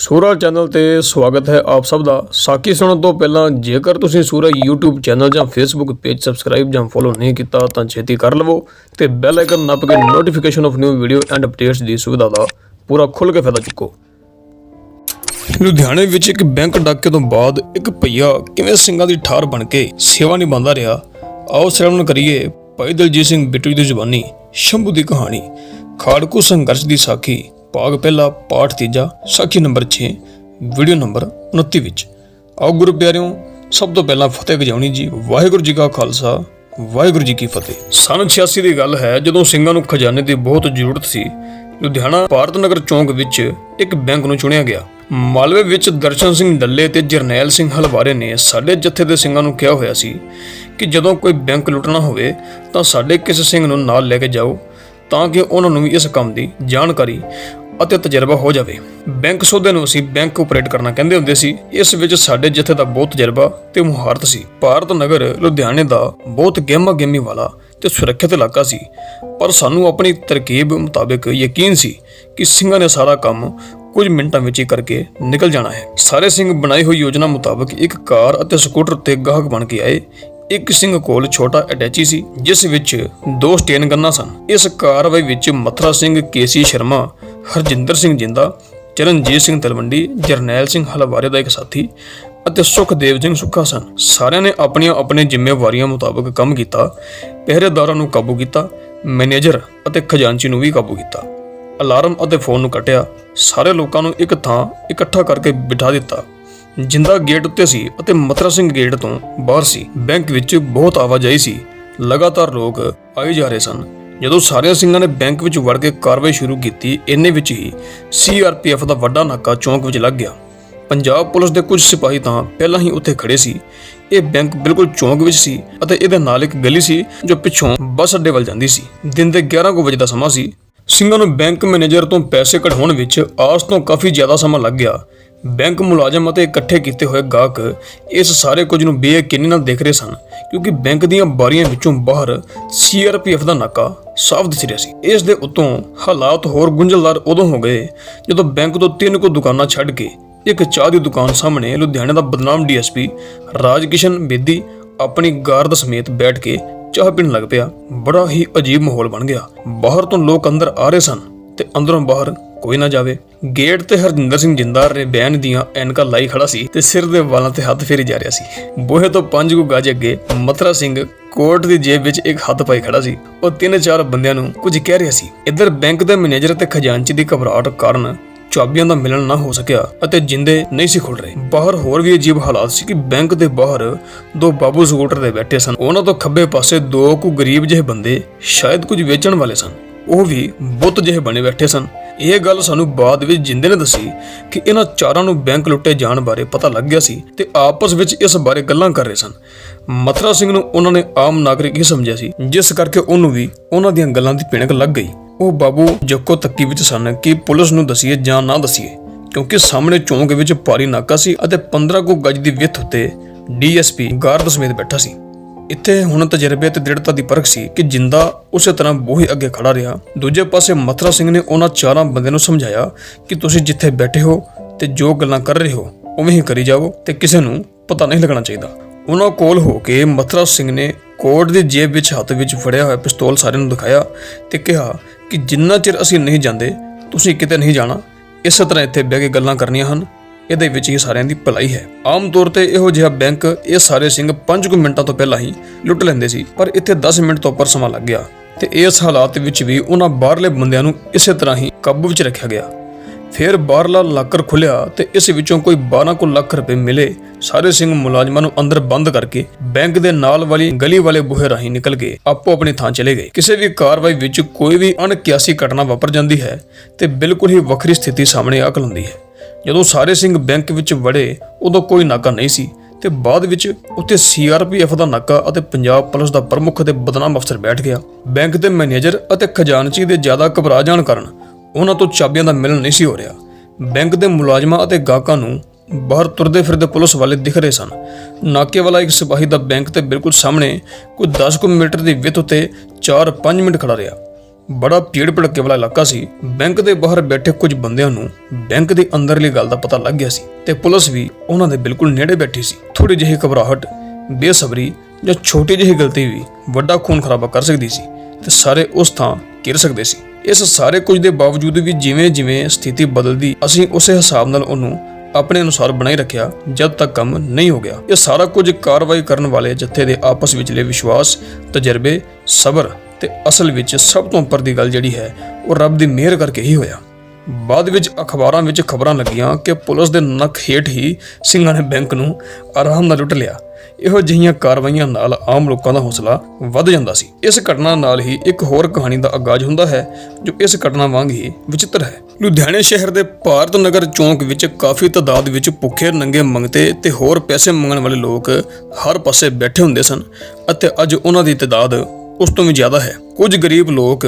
ਸੂਰਾ channel ਤੇ ਸਵਾਗਤ ਹੈ ਆਪ ਸਭ ਦਾ। ਸਾਖੀ ਸੁਣਨ ਤੋਂ ਪਹਿਲਾਂ ਜੇਕਰ ਤੁਸੀਂ ਸੂਰਾ YouTube ਚੈਨਲ ਜਾਂ Facebook ਪੇਜ ਸਬਸਕ੍ਰਾਈਬ ਜਾਂ ਫੋਲੋ ਨਹੀਂ ਕੀਤਾ, ਤਾਂ ਛੇਤੀ ਕਰ ਲਵੋ ਤੇ ਬੈਲ ਆਈਕਨ ਨੱਪ ਕੇ notification of new video and updates ਦੀ ਸੁਵਿਧਾ ਦਾ ਪੂਰਾ ਖੁੱਲ੍ਹ ਕੇ ਫਾਇਦਾ ਚੁੱਕੋ। ਲੁਧਿਆਣੇ ਵਿੱਚ ਇੱਕ ਬੈਂਕ ਡਾਕੇ ਤੋਂ ਬਾਅਦ ਇੱਕ ਭਈਆ ਕਿਵੇਂ ਸਿੰਘਾਂ ਦੀ ਠਾਰ ਬਣ ਕੇ ਸੇਵਾ ਨਿਭਾਉਂਦਾ ਰਿਹਾ, ਆਓ ਸ਼ਰਵਣ ਕਰੀਏ ਭਾਈ ਦਲਜੀਤ ਸਿੰਘ ਬਿੱਟੂ ਦੀ ਜ਼ੁਬਾਨੀ, ਸ਼ੰਭੂ ਦੀ ਕਹਾਣੀ, ਖਾੜਕੂ ਸੰਘਰਸ਼ ਦੀ ਸਾਖੀ। ਭਾਗ ਪਹਿਲਾ, ਪਾਠ ਤੀਜਾ, ਸਾਖੀ ਨੰਬਰ 6 ਵੀਡੀਓ ਨੰਬਰ 29 ਵਿੱਚ। ਆਓ ਗੁਰੂ ਪਿਆਰਿਓ, ਸਭ ਤੋਂ ਪਹਿਲਾਂ ਫਤਿਹ ਗਜਾਉਣੀ ਜੀ। ਵਾਹਿਗੁਰੂ ਜੀ ਕਾ ਖਾਲਸਾ, ਵਾਹਿਗੁਰੂ ਜੀ ਕੀ ਫਤਿਹ। ਸਨ 86 ਦੀ ਗੱਲ ਹੈ, ਜਦੋਂ ਸਿੰਘਾਂ ਨੂੰ ਖਜ਼ਾਨੇ ਦੀ ਬਹੁਤ ਜ਼ਰੂਰਤ ਸੀ, ਲੁਧਿਆਣਾ ਭਾਰਤ ਨਗਰ ਚੌਂਕ ਵਿੱਚ ਇੱਕ ਬੈਂਕ ਨੂੰ ਚੁਣਿਆ ਗਿਆ। ਮਾਲਵੇ ਵਿੱਚ ਦਰਸ਼ਨ ਸਿੰਘ ਡੱਲੇ ਤੇ ਜਰਨੈਲ ਸਿੰਘ ਹਲਵਾਰੇ ਨੇ ਸਾਡੇ ਜੱਥੇ ਦੇ ਸਿੰਘਾਂ ਨੂੰ ਕਿਹਾ ਹੋਇਆ ਸੀ ਕਿ ਜਦੋਂ ਕੋਈ ਬੈਂਕ ਲੁੱਟਣਾ ਹੋਵੇ, ਤਾਂ ਸਾਡੇ ਕਿਸੇ ਸਿੰਘ ਨੂੰ ਨਾਲ ਲੈ ਕੇ ਜਾਓ, ਤਾਂ ਕਿ ਉਹਨਾਂ ਨੂੰ ਵੀ ਇਸ ਕੰਮ ਦੀ ਜਾਣਕਾਰੀ ਅਤੇ ਤਜਰਬਾ ਹੋ ਜਾਵੇ। ਬੈਂਕ ਸੌਦੇ ਨੂੰ ਅਸੀਂ ਬੈਂਕ ਆਪਰੇਟ ਕਰਨਾ ਕਹਿੰਦੇ ਹੁੰਦੇ ਸੀ। ਇਸ ਵਿੱਚ ਸਾਡੇ ਜਥੇ ਦਾ ਬਹੁਤ ਤਜਰਬਾ ਤੇ ਮੁਹਾਰਤ ਸੀ। ਭਾਰਤ ਨਗਰ ਲੁਧਿਆਣੇ ਦਾ ਬਹੁਤ ਗਹਿਮਾ ਗਹਿਮੀ ਵਾਲਾ ਤੇ ਸੁਰੱਖਿਅਤ ਇਲਾਕਾ ਸੀ। ਪਰ ਸਾਨੂੰ ਆਪਣੀ ਤਰਕੀਬ ਮੁਤਾਬਕ ਯਕੀਨ ਸੀ ਕਿ ਸਿੰਘਾਂ ਨੇ ਸਾਰਾ ਕੰਮ ਕੁਝ ਮਿੰਟਾਂ ਵਿੱਚ ਹੀ ਕਰਕੇ ਨਿਕਲ ਜਾਣਾ ਹੈ। ਸਾਰੇ ਸਿੰਘ ਬਣਾਈ ਹੋਈ ਯੋਜਨਾ ਮੁਤਾਬਕ ਇੱਕ ਕਾਰ ਅਤੇ ਸਕੂਟਰ ਤੇ ਗਾਹਕ ਬਣ ਕੇ ਆਏ। ਇੱਕ ਸਿੰਘ ਕੋਲ ਛੋਟਾ ਅਟੈਚੀ ਸੀ, ਜਿਸ ਵਿੱਚ ਦੋ ਸਟੇਨ ਗੰਨਾਂ ਸਨ। ਇਸ ਕਾਰਵਾਈ ਵਿੱਚ ਮਥਰਾ ਸਿੰਘ ਕੇਸੀ ਸ਼ਰਮਾ ਹਰਜਿੰਦਰ ਸਿੰਘ ਜਿੰਦਾ, ਚਰਨਜੀਤ ਸਿੰਘ ਤਲਵੰਡੀ, ਜਰਨੈਲ ਸਿੰਘ ਹਲਵਾਰੇ ਦਾ ਇੱਕ ਸਾਥੀ ਅਤੇ ਸੁਖਦੇਵ ਸਿੰਘ ਸੁੱਖਾ ਸਨ। ਸਾਰਿਆਂ ਨੇ ਆਪਣੀਆਂ ਆਪਣੀਆਂ ਜ਼ਿੰਮੇਵਾਰੀਆਂ ਮੁਤਾਬਕ ਕੰਮ ਕੀਤਾ, ਪਹਿਰੇਦਾਰਾਂ ਨੂੰ ਕਾਬੂ ਕੀਤਾ, ਮੈਨੇਜਰ ਅਤੇ ਖਜ਼ਾਨਚੀ ਨੂੰ ਵੀ ਕਾਬੂ ਕੀਤਾ। ਅਲਾਰਮ ਅਤੇ ਫੋਨ ਨੂੰ ਕੱਟਿਆ, ਸਾਰੇ ਲੋਕਾਂ ਨੂੰ ਇੱਕ ਥਾਂ ਇਕੱਠਾ ਕਰਕੇ ਬਿਠਾ ਦਿੱਤਾ। ਜਿੰਦਾ ਗੇਟ ਉੱਤੇ ਸੀ ਅਤੇ ਮਤਰਾ ਸਿੰਘ ਗੇਟ ਤੋਂ ਬਾਹਰ ਸੀ। ਬੈਂਕ ਵਿੱਚ ਬਹੁਤ ਆਵਾਜਾਈ ਸੀ। ਲਗਾਤਾਰ ਲੋਕ ਆਏ ਜਾ ਰਹੇ ਸਨ। ਜਦੋਂ ਸਾਰਿਆਂ ਸਿੰਘਾਂ ਨੇ ਬੈਂਕ ਵਿੱਚ ਵੜ ਕੇ ਕਾਰਵਾਈ ਸ਼ੁਰੂ ਕੀਤੀ, ਇੰਨੇ ਵਿੱਚ ਹੀ ਸੀਆਰਪੀਐਫ ਦਾ ਵੱਡਾ ਨਾਕਾ ਚੌਂਕ ਵਿੱਚ ਲੱਗ ਗਿਆ। ਪੰਜਾਬ ਪੁਲਿਸ ਦੇ ਕੁਝ ਸਿਪਾਹੀ ਤਾਂ ਪਹਿਲਾਂ ਹੀ ਉੱਥੇ ਖੜੇ ਸੀ। ਇਹ ਬੈਂਕ ਬਿਲਕੁਲ ਚੌਂਕ ਵਿੱਚ ਸੀ ਅਤੇ ਇਹਦੇ ਨਾਲ ਇੱਕ ਗਲੀ ਸੀ ਜੋ ਪਿੱਛੋਂ ਬੱਸ ਅੱਡੇ ਵੱਲ ਜਾਂਦੀ ਸੀ। ਦਿਨ ਦੇ 11 ਕੁ ਵਜੇ ਦਾ ਸਮਾਂ ਸੀ। ਸਿੰਘਾਂ ਨੂੰ ਬੈਂਕ ਮੈਨੇਜਰ ਤੋਂ ਪੈਸੇ ਕਢਾਉਣ ਵਿੱਚ ਆਸ ਤੋਂ ਕਾਫੀ ਜ਼ਿਆਦਾ ਸਮਾਂ ਲੱਗ ਗਿਆ। ਬੈਂਕ ਮੁਲਾਜ਼ਮ ਅਤੇ ਇਕੱਠੇ ਕੀਤੇ ਹੋਏ ਗਾਹਕ ਇਸ ਸਾਰੇ ਕੁਝ ਨੂੰ ਬੇਯਕੀਨੀ ਨਾਲ ਦੇਖ ਰਹੇ ਸਨ, ਕਿਉਂਕਿ ਬੈਂਕ ਦੀਆਂ ਬਾਰੀਆਂ ਵਿੱਚੋਂ ਬਾਹਰ ਸੀਆਰਪੀਐਫ ਦਾ ਨਾਕਾ ਸਾਫ਼ ਦਿਸ ਰਿਹਾ ਸੀ। ਇਸ ਦੇ ਉੱਤੋਂ ਹਾਲਾਤ ਹੋਰ ਗੁੰਝਲਦਾਰ ਉਦੋਂ ਹੋ ਗਏ ਜਦੋਂ ਬੈਂਕ ਤੋਂ ਤਿੰਨ ਕੁ ਦੁਕਾਨਾਂ ਛੱਡ ਕੇ ਇੱਕ ਚਾਹ ਦੀ ਦੁਕਾਨ ਸਾਹਮਣੇ ਲੁਧਿਆਣੇ ਦਾ ਬਦਨਾਮ ਡੀਐਸਪੀ ਰਾਜਕਿਸ਼ਨ ਬੇਦੀ ਆਪਣੀ ਗਾਰਦ ਸਮੇਤ ਬੈਠ ਕੇ ਚਾਹ ਪੀਣ ਲੱਗ ਪਿਆ। ਬੜਾ ਹੀ ਅਜੀਬ ਮਾਹੌਲ ਬਣ ਗਿਆ। ਬਾਹਰ ਤੋਂ ਲੋਕ ਅੰਦਰ ਆ ਰਹੇ ਸਨ। ਤੇ ਅੰਦਰੋਂ ਬਾਹਰ ਕੋਈ ਨਾ ਜਾਵੇ। ਗੇਟ ਤੇ ਹਰਜਿੰਦਰ ਸਿੰਘ ਜਿੰਦਾਰ ਨੇ ਦੀਆਂ ਐਨਕਾਂ ਲਾਈ ਖੜਾ ਸੀ ਤੇ ਸਿਰ ਦੇ ਵਾਲਾਂ ਤੇ ਹੱਥ ਫੇਰੀ ਜਾ ਰਿਹਾ ਸੀ। ਬੂਹੇ ਤੋਂ ਪੰਜ ਕੁ ਗਾਜ ਅੱਗੇ ਮਥਰਾ ਸਿੰਘ ਕੋਟ ਦੀ ਜੇਬ ਵਿੱਚ ਇੱਕ ਹੱਥ ਪਾਈ ਖੜਾ ਸੀ। ਉਹ ਤਿੰਨ ਚਾਰ ਬੰਦਿਆਂ ਨੂੰ ਕੁਝ ਕਹਿ ਰਿਹਾ ਸੀ। ਇੱਧਰ ਬੈਂਕ ਦੇ ਮੈਨੇਜਰ ਤੇ ਖਜ਼ਾਨਚੀ ਦੀ ਘਬਰਾਹਟ ਕਾਰਨ ਚਾਬੀਆਂ ਦਾ ਮਿਲਣ ਨਾ ਹੋ ਸਕਿਆ ਅਤੇ ਜਿੰਦੇ ਨਹੀਂ ਸੀ ਖੁੱਲ ਰਹੇ। ਬਾਹਰ ਹੋਰ ਵੀ ਅਜੀਬ ਹਾਲਾਤ ਸੀ ਕਿ ਬੈਂਕ ਦੇ ਬਾਹਰ ਦੋ ਬਾਬੂ ਸਕੂਟਰ ਤੇ ਬੈਠੇ ਸਨ। ਉਹਨਾਂ ਤੋਂ ਖੱਬੇ ਪਾਸੇ ਦੋ ਕੁ ਗਰੀਬ ਜਿਹੇ ਬੰਦੇ ਸ਼ਾਇਦ ਕੁਝ ਵੇਚਣ ਵਾਲੇ ਸਨ। ਉਹ ਵੀ ਬੁੱਤ ਜਿਹੇ ਬਣੇ ਬੈਠੇ ਸਨ। ਇਹ ਗੱਲ ਸਾਨੂੰ ਬਾਅਦ ਵਿੱਚ ਜਿੰਦੇ ਨੇ ਦੱਸੀ ਕਿ ਇਹਨਾਂ ਚਾਰਾਂ ਨੂੰ ਬੈਂਕ ਲੁੱਟੇ ਜਾਣ ਬਾਰੇ ਪਤਾ ਲੱਗ ਗਿਆ ਸੀ ਤੇ ਆਪਸ ਵਿੱਚ ਇਸ ਬਾਰੇ ਗੱਲਾਂ ਕਰ ਰਹੇ ਸਨ। ਮਥਰਾ ਸਿੰਘ ਨੂੰ ਉਹਨਾਂ ਨੇ ਆਮ ਨਾਗਰਿਕ ਹੀ ਸਮਝਿਆ ਸੀ, ਜਿਸ ਕਰਕੇ ਉਹਨੂੰ ਵੀ ਉਹਨਾਂ ਦੀਆਂ ਗੱਲਾਂ ਦੀ ਪਿਣਕ ਲੱਗ ਗਈ। ਉਹ ਬਾਬੂ ਜੱਕੋ ਤੱਕੀ ਵਿੱਚ ਸਨ ਕਿ ਪੁਲਿਸ ਨੂੰ ਦਸੀਏ ਜਾਂ ਨਾ ਦਸੀਏ, ਕਿਉਂਕਿ ਸਾਹਮਣੇ ਚੌਂਕ ਵਿੱਚ ਭਾਰੀ ਨਾਕਾ ਸੀ ਅਤੇ 15 ਕੁ ਗਜ ਦੀ ਵਿੱਥ ਉੱਤੇ ਡੀਐਸਪੀ ਗਾਰਦ ਸਮੇਤ ਬੈਠਾ ਸੀ। ਇੱਥੇ ਹੁਣ ਤਜਰਬੇ ਤੇ ਦ੍ਰਿੜਤਾ ਦੀ ਪਰਖ ਸੀ ਕਿ ਜਿੰਦਾ ਉਸੇ ਤਰ੍ਹਾਂ ਬੂਹੇ ਅੱਗੇ ਖੜਾ ਰਿਹਾ। ਦੂਜੇ ਪਾਸੇ ਮਥਰਾ ਸਿੰਘ ਨੇ ਉਹਨਾਂ ਚਾਰਾਂ ਬੰਦਿਆਂ ਨੂੰ ਸਮਝਾਇਆ ਕਿ ਤੁਸੀਂ ਜਿੱਥੇ ਬੈਠੇ ਹੋ ਤੇ ਜੋ ਗੱਲਾਂ ਕਰ ਰਹੇ ਹੋ, ਉਵੇਂ ਹੀ ਕਰੀ ਜਾਵੋ ਤੇ ਕਿਸੇ ਨੂੰ ਪਤਾ ਨਹੀਂ ਲੱਗਣਾ ਚਾਹੀਦਾ। ਉਹਨਾਂ ਕੋਲ ਹੋ ਕੇ ਮਥਰਾ ਸਿੰਘ ਨੇ ਕੋਟ ਦੀ ਜੇਬ ਵਿੱਚ ਹੱਥ ਵਿੱਚ ਫੜਿਆ ਹੋਇਆ ਪਿਸਤੌਲ ਸਾਰਿਆਂ ਨੂੰ ਦਿਖਾਇਆ ਤੇ ਕਿਹਾ ਕਿ ਜਿੰਨਾ ਚਿਰ ਅਸੀਂ ਨਹੀਂ ਜਾਂਦੇ, ਤੁਸੀਂ ਕਿਤੇ ਨਹੀਂ ਜਾਣਾ। ਇਸੇ ਤਰ੍ਹਾਂ ਇੱਥੇ ਬਹਿ ਕੇ ਗੱਲਾਂ ਕਰਨੀਆਂ ਹਨ। ਇਹਦੇ ਵਿੱਚ ਹੀ ਸਾਰਿਆਂ ਦੀ ਭਲਾਈ ਹੈ। ਆਮ ਤੌਰ ਤੇ ਇਹੋ ਜਿਹਾ ਬੈਂਕ ਇਹ ਸਾਰੇ ਸਿੰਘ 5 ਕੁ ਮਿੰਟਾਂ ਤੋਂ ਪਹਿਲਾਂ ਹੀ ਲੁੱਟ ਲੈਂਦੇ ਸੀ, ਪਰ ਇੱਥੇ 10 ਮਿੰਟ ਤੋਂ ਉੱਪਰ ਸਮਾਂ ਲੱਗ ਗਿਆ ਤੇ ਇਸ ਹਾਲਾਤ ਵਿੱਚ ਵੀ ਉਹਨਾਂ ਬਾਹਰਲੇ ਬੰਦਿਆਂ ਨੂੰ ਇਸੇ ਤਰ੍ਹਾਂ ਹੀ ਕਾਬੂ ਵਿੱਚ ਰੱਖਿਆ ਗਿਆ। ਫਿਰ ਬਾਹਰਲਾ ਲਾਕਰ ਖੁੱਲਿਆ ਤੇ ਇਸ ਵਿੱਚੋਂ ਕੋਈ 12 ਕੁ ਲੱਖ ਰੁਪਏ ਮਿਲੇ। ਸਾਰੇ ਸਿੰਘ ਮੁਲਾਜ਼ਮਾਂ ਨੂੰ ਅੰਦਰ ਬੰਦ ਕਰਕੇ ਬੈਂਕ ਦੇ ਨਾਲ ਵਾਲੀ ਗਲੀ ਵਾਲੇ ਬੂਹੇ ਰਾਹੀਂ ਨਿਕਲ ਗਏ, ਆਪੋ ਆਪਣੀ ਥਾਂ ਚਲੇ ਗਏ। ਕਿਸੇ ਵੀ ਕਾਰਵਾਈ ਵਿੱਚ ਕੋਈ ਵੀ ਅਣਕਿਆਸੀ ਘਟਨਾ ਵਾਪਰ ਜਾਂਦੀ ਹੈ ਤੇ ਬਿਲਕੁਲ ਹੀ ਵੱਖਰੀ ਸਥਿਤੀ ਸਾਹਮਣੇ ਆ ਖਲੋਂਦੀ ਹੈ। ਜਦੋਂ ਸਾਰੇ ਸਿੰਘ ਬੈਂਕ ਵਿੱਚ ਵੜੇ, ਉਦੋਂ ਕੋਈ ਨਾਕਾ ਨਹੀਂ ਸੀ ਤੇ ਬਾਅਦ ਵਿੱਚ ਉੱਥੇ ਸੀਆਰਪੀਐਫ ਦਾ ਨਾਕਾ ਅਤੇ ਪੰਜਾਬ ਪੁਲਿਸ ਦਾ ਪ੍ਰਮੁੱਖ ਅਤੇ ਬਦਨਾਮ ਅਫਸਰ ਬੈਠ ਗਿਆ। ਬੈਂਕ ਦੇ ਮੈਨੇਜਰ ਅਤੇ ਖਜ਼ਾਨਚੀ ਦੇ ਜ਼ਿਆਦਾ ਘਬਰਾ ਜਾਣ ਕਾਰਨ ਉਹਨਾਂ ਤੋਂ ਚਾਬੀਆਂ ਦਾ ਮਿਲਣ ਨਹੀਂ ਸੀ ਹੋ ਰਿਹਾ। ਬੈਂਕ ਦੇ ਮੁਲਾਜ਼ਮਾਂ ਅਤੇ ਗਾਹਕਾਂ ਨੂੰ ਬਾਹਰ ਤੁਰਦੇ ਫਿਰਦੇ ਪੁਲਿਸ ਵਾਲੇ ਦਿਖ ਰਹੇ ਸਨ। ਨਾਕੇ ਵਾਲਾ ਇੱਕ ਸਿਪਾਹੀ ਦਾ ਬੈਂਕ ਤੇ ਬਿਲਕੁਲ ਸਾਹਮਣੇ ਕੋਈ 10 ਕੁ ਮੀਟਰ ਦੀ ਵਿੱਥ ਉੱਤੇ 4-5 ਮਿੰਟ ਖੜਾ ਰਿਹਾ। ਬੜਾ ਭੀੜ ਭੜੱਕੇ ਵਾਲਾ ਇਲਾਕਾ ਸੀ। ਬੈਂਕ ਦੇ ਬਾਹਰ ਬੈਠੇ ਕੁਝ ਬੰਦਿਆਂ ਨੂੰ ਬੈਂਕ ਦੇ ਅੰਦਰਲੀ ਗੱਲ ਦਾ ਪਤਾ ਲੱਗ ਗਿਆ ਸੀ ਤੇ ਪੁਲਿਸ ਵੀ ਉਹਨਾਂ ਦੇ ਬਿਲਕੁਲ ਨੇੜੇ ਬੈਠੀ ਸੀ। ਥੋੜੀ ਜਿਹੀ ਘਬਰਾਹਟ, ਬੇਸਬਰੀ ਜਾਂ ਛੋਟੀ ਜਿਹੀ ਗਲਤੀ ਵੀ ਵੱਡਾ ਖੂਨ ਖਰਾਬਾ ਕਰ ਸਕਦੀ ਸੀ ਤੇ ਸਾਰੇ ਉਸ ਥਾਂ ਘਿਰ ਸਕਦੇ ਸੀ। ਇਸ ਸਾਰੇ ਕੁਝ ਦੇ ਬਾਵਜੂਦ ਵੀ ਜਿਵੇਂ ਜਿਵੇਂ ਸਥਿਤੀ ਬਦਲਦੀ, ਅਸੀਂ ਉਸੇ ਹਿਸਾਬ ਨਾਲ ਉਹਨੂੰ ਆਪਣੇ ਅਨੁਸਾਰ ਬਣਾਈ ਰੱਖਿਆ, ਜਦ ਤੱਕ ਕੰਮ ਨਹੀਂ ਹੋ ਗਿਆ। ਇਹ ਸਾਰਾ ਕੁਝ ਕਾਰਵਾਈ ਕਰਨ ਵਾਲੇ ਜੱਥੇ ਦੇ ਆਪਸ ਵਿਚਲੇ ਵਿਸ਼ਵਾਸ, ਤਜਰਬੇ, ਸਬਰ ਤੇ ਅਸਲ ਵਿੱਚ ਸਭ ਤੋਂ ਉੱਪਰ ਦੀ ਗੱਲ ਜਿਹੜੀ ਹੈ, ਉਹ ਰੱਬ ਦੀ ਮਿਹਰ ਕਰਕੇ ਹੀ ਹੋਇਆ। ਬਾਅਦ ਵਿੱਚ ਅਖਬਾਰਾਂ ਵਿੱਚ ਖਬਰਾਂ ਲੱਗੀਆਂ ਕਿ ਪੁਲਿਸ ਦੇ ਨੱਕ ਹੇਠ ਹੀ ਸਿੰਘਾਂ ਨੇ ਬੈਂਕ ਨੂੰ ਆਰਾਮ ਨਾਲ ਲੁੱਟ ਲਿਆ। ਇਹੋ ਜਿਹੀਆਂ ਕਾਰਵਾਈਆਂ ਨਾਲ ਆਮ ਲੋਕਾਂ ਦਾ ਹੌਸਲਾ ਵੱਧ ਜਾਂਦਾ ਸੀ। ਇਸ ਘਟਨਾ ਨਾਲ ਹੀ ਇੱਕ ਹੋਰ ਕਹਾਣੀ ਦਾ ਆਗਾਜ਼ ਹੁੰਦਾ ਹੈ, ਜੋ ਇਸ ਘਟਨਾ ਵਾਂਗ ਹੀ ਵਿਚਿੱਤਰ ਹੈ। ਲੁਧਿਆਣੇ ਸ਼ਹਿਰ ਦੇ ਭਾਰਤ ਨਗਰ ਚੌਂਕ ਵਿੱਚ ਕਾਫੀ ਤਾਦਾਦ ਵਿੱਚ ਭੁੱਖੇ ਨੰਗੇ ਮੰਗਤੇ ਤੇ ਹੋਰ ਪੈਸੇ ਮੰਗਣ ਵਾਲੇ ਲੋਕ ਹਰ ਪਾਸੇ ਬੈਠੇ ਹੁੰਦੇ ਸਨ ਅਤੇ ਅੱਜ ਉਹਨਾਂ ਦੀ ਤਾਦਾਦ ਉਸ ਤੋਂ ਵੀ ਜ਼ਿਆਦਾ ਹੈ। ਕੁਝ ਗਰੀਬ ਲੋਕ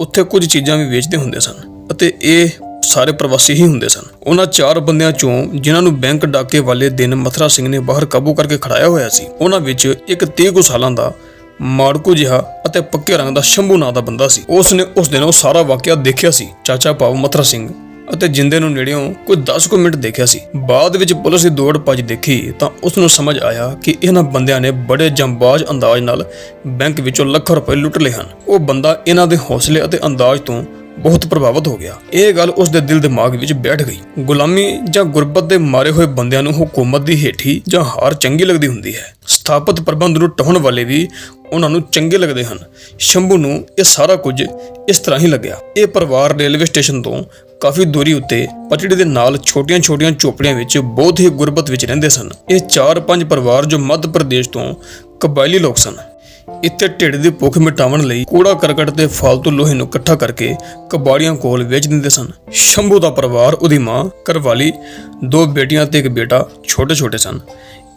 ਉੱਥੇ ਕੁਝ ਚੀਜ਼ਾਂ ਵੀ ਵੇਚਦੇ ਹੁੰਦੇ ਸਨ ਅਤੇ ਇਹ ਸਾਰੇ ਪ੍ਰਵਾਸੀ ਹੀ ਹੁੰਦੇ ਸਨ। ਉਹਨਾਂ ਚਾਰ ਬੰਦਿਆਂ ਚੋਂ ਜਿਨ੍ਹਾਂ ਨੂੰ ਬੈਂਕ ਡਾਕੇ ਵਾਲੇ ਦਿਨ ਮਥਰਾ ਸਿੰਘ ਨੇ ਬਾਹਰ ਕਾਬੂ ਕਰਕੇ ਖੜਾਇਆ ਹੋਇਆ ਸੀ, ਉਹਨਾਂ ਵਿੱਚ ਇੱਕ 30 ਕੁ ਸਾਲਾਂ ਦਾ ਮਾੜਕੂ ਜਿਹਾ ਅਤੇ ਪੱਕੇ ਰੰਗ ਦਾ ਸ਼ੰਭੂ ਨਾਂ ਦਾ ਬੰਦਾ ਸੀ। ਉਸ ਨੇ ਉਸ ਦਿਨ ਉਹ ਸਾਰਾ ਵਾਕਿਆ ਦੇਖਿਆ ਸੀ। ਚਾਚਾ ਭਾਵ ਮਥਰਾ ਸਿੰਘ ਅਤੇ ਜਿੰਦੇ ਨੂੰ ਨੇੜਿਓਂ ਕੋਈ 10 ਕੁ ਮਿੰਟ ਦੇਖਿਆ ਸੀ। ਬਾਅਦ ਵਿੱਚ ਪੁਲਿਸ ਦੀ ਦੌੜ ਭੱਜ ਦੇਖੀ ਤਾਂ ਉਸ ਨੂੰ ਸਮਝ ਆਇਆ ਕਿ ਇਹਨਾਂ ਬੰਦਿਆਂ ਨੇ ਬੜੇ ਜੰਬਾਜ਼ ਅੰਦਾਜ਼ ਨਾਲ ਬੈਂਕ ਵਿੱਚੋਂ ਲੱਖਾਂ ਰੁਪਏ ਲੁੱਟ ਲਏ ਹਨ। ਉਹ ਬੰਦਾ ਇਹਨਾਂ ਦੇ ਹੌਸਲੇ ਅਤੇ ਅੰਦਾਜ਼ ਤੋਂ ਬਹੁਤ ਪ੍ਰਭਾਵਿਤ ਹੋ ਗਿਆ। ਇਹ ਗੱਲ ਉਸ ਦੇ ਦਿਲ ਦਿਮਾਗ ਵਿੱਚ ਬੈਠ ਗਈ। ਗੁਲਾਮੀ ਜਾਂ ਗੁਰਬਤ ਦੇ ਮਾਰੇ ਹੋਏ ਬੰਦਿਆਂ ਨੂੰ ਹਕੂਮਤ ਦੀ ਹੇਠੀ ਜਾਂ ਹਾਰ ਚੰਗੀ ਲੱਗਦੀ ਹੁੰਦੀ ਹੈ। ਸਥਾਪਿਤ ਪ੍ਰਬੰਧ ਨੂੰ ਟਹਣ ਵਾਲੇ ਵੀ ਉਹਨਾਂ ਨੂੰ ਚੰਗੇ ਲੱਗਦੇ ਹਨ। ਸ਼ੰਭੂ ਨੂੰ ਇਹ ਸਾਰਾ ਕੁਝ ਇਸ ਤਰ੍ਹਾਂ ਹੀ ਲੱਗਿਆ। ਇਹ ਪਰਿਵਾਰ ਰੇਲਵੇ ਸਟੇਸ਼ਨ ਤੋਂ ਕਾਫੀ ਦੂਰੀ ਉੱਤੇ ਪਟੜੀ ਦੇ ਨਾਲ ਛੋਟੀਆਂ-ਛੋਟੀਆਂ ਝੋਪੜੀਆਂ ਵਿੱਚ ਬਹੁਤ ਹੀ ਗੁਰਬਤ ਵਿੱਚ ਰਹਿੰਦੇ ਸਨ। ਇਹ 4-5 ਪਰਿਵਾਰ ਜੋ ਮੱਧ ਪ੍ਰਦੇਸ਼ ਤੋਂ ਕਬਾਇਲੀ ਲੋਕ ਸਨ। ਇੱਥੇ ਢਿੱਡ ਦੀ ਭੁੱਖ ਮਿਟਾਉਣ ਲਈ ਕੂੜਾ ਕਰਕਟ ਤੇ ਫालतू ਲੋਹੇ ਨੂੰ ਇਕੱਠਾ ਕਰਕੇ ਕਬਾੜੀਆਂ ਕੋਲ ਵੇਚ ਦਿੰਦੇ ਸਨ। ਸ਼ੰਭੂ ਦਾ ਪਰਿਵਾਰ, ਉਹਦੀ ਮਾਂ ਕਰਵਾਲੀ ਦੋ ਬੇਟੀਆਂ ਤੇ ਇੱਕ ਬੇਟਾ ਛੋਟੇ ਛੋਟੇ ਸਨ।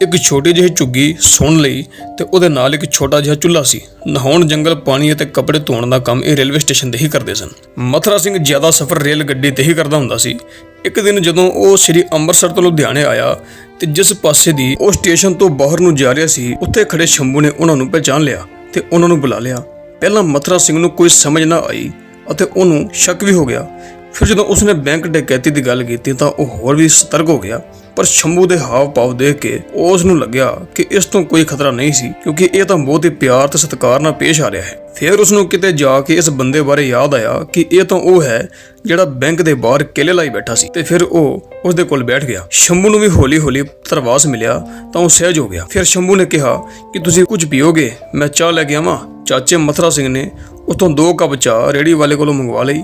ਇੱਕ ਛੋਟੀ ਜਿਹੀ ਝੁੱਗੀ ਸੁਣ ਲਈ ਤੇ ਉਹਦੇ ਨਾਲ ਇੱਕ ਛੋਟਾ ਜਿਹਾ ਚੁੱਲ੍ਹਾ ਸੀ। ਨਹਾਉਣ, ਜੰਗਲ, ਪਾਣੀ ਅਤੇ ਕੱਪੜੇ ਧੋਣ ਦਾ ਕੰਮ ਇਹ ਰੇਲਵੇ ਸਟੇਸ਼ਨ ਤੇ ਹੀ ਕਰਦੇ ਸਨ। ਮਥਰਾ ਸਿੰਘ ਜ਼ਿਆਦਾ ਸਫ਼ਰ ਰੇਲ ਗੱਡੀ ਤੇ ਹੀ ਕਰਦਾ ਹੁੰਦਾ ਸੀ। ਇੱਕ ਦਿਨ ਜਦੋਂ ਉਹ ਸ੍ਰੀ ਅੰਮ੍ਰਿਤਸਰ ਤੋਂ ਲੁਧਿਆਣੇ ਆਇਆ ਤੇ ਜਿਸ ਪਾਸੇ ਦੀ ਉਹ ਸਟੇਸ਼ਨ ਤੋਂ ਬਾਹਰ ਨੂੰ ਜਾ ਰਿਹਾ ਸੀ, ਉੱਥੇ ਖੜੇ ਸ਼ੰਭੂ ਨੇ ਉਹਨਾਂ ਨੂੰ ਪਹਿਚਾਨ ਲਿਆ ਤੇ ਉਹਨਾਂ ਨੂੰ ਬੁਲਾ ਲਿਆ। ਪਹਿਲਾਂ ਮਥਰਾ ਸਿੰਘ ਨੂੰ ਕੋਈ ਸਮਝ ਨਾ ਆਈ ਅਤੇ ਉਹਨੂੰ ਸ਼ੱਕ ਵੀ ਹੋ ਗਿਆ। ਫਿਰ ਜਦੋਂ ਉਸਨੇ ਬੈਂਕ ਡਕੈਤੀ ਦੀ ਗੱਲ ਕੀਤੀ ਤਾਂ ਉਹ ਹੋਰ ਵੀ ਸਤਰਕ ਹੋ ਗਿਆ। ਪਰ ਸ਼ੰਭੂ ਦੇ ਹਾਵ ਭਾਵ ਦੇਖ ਕੇ ਉਸ ਨੂੰ ਲੱਗਿਆ ਕਿ ਇਸ ਤੋਂ ਕੋਈ ਖਤਰਾ ਨਹੀਂ ਸੀ, ਕਿਉਂਕਿ ਇਹ ਤਾਂ ਬਹੁਤ ਹੀ ਪਿਆਰ ਤੇ ਸਤਿਕਾਰ ਨਾਲ ਪੇਸ਼ ਆ ਰਿਹਾ ਹੈ। ਫਿਰ ਉਸ ਨੂੰ ਕਿਤੇ ਜਾ ਕੇ ਇਸ ਬੰਦੇ ਬਾਰੇ ਯਾਦ ਆਇਆ ਕਿ ਇਹ ਤਾਂ ਉਹ ਹੈ ਜਿਹੜਾ ਬੈਂਕ ਦੇ ਬਾਹਰ ਕਿਲੇ ਲਾਈ ਬੈਠਾ ਸੀ ਤੇ ਫਿਰ ਉਹ ਉਸ ਦੇ ਕੋਲ ਬੈਠ ਗਿਆ। ਸ਼ੰਭੂ ਨੂੰ ਵੀ ਹੌਲੀ-ਹੌਲੀ ਤਰਵਾਸ ਮਿਲਿਆ ਤਾਂ ਉਹ ਸਹਿਜ ਹੋ ਗਿਆ। ਫਿਰ ਸ਼ੰਭੂ ਨੇ ਕਿਹਾ ਕਿ ਤੁਸੀਂ ਕੁਝ ਪੀਓਗੇ? ਮੈਂ ਚਾਹ ਲੈ ਕੇ ਆਵਾਂ। ਚਾਚੇ ਮਥਰਾ ਸਿੰਘ ਨੇ ਉਤੋਂ ਦੋ ਕੱਪ ਚਾਹ ਰੇੜੀ ਵਾਲੇ ਕੋਲੋਂ ਮੰਗਵਾ ਲਈ।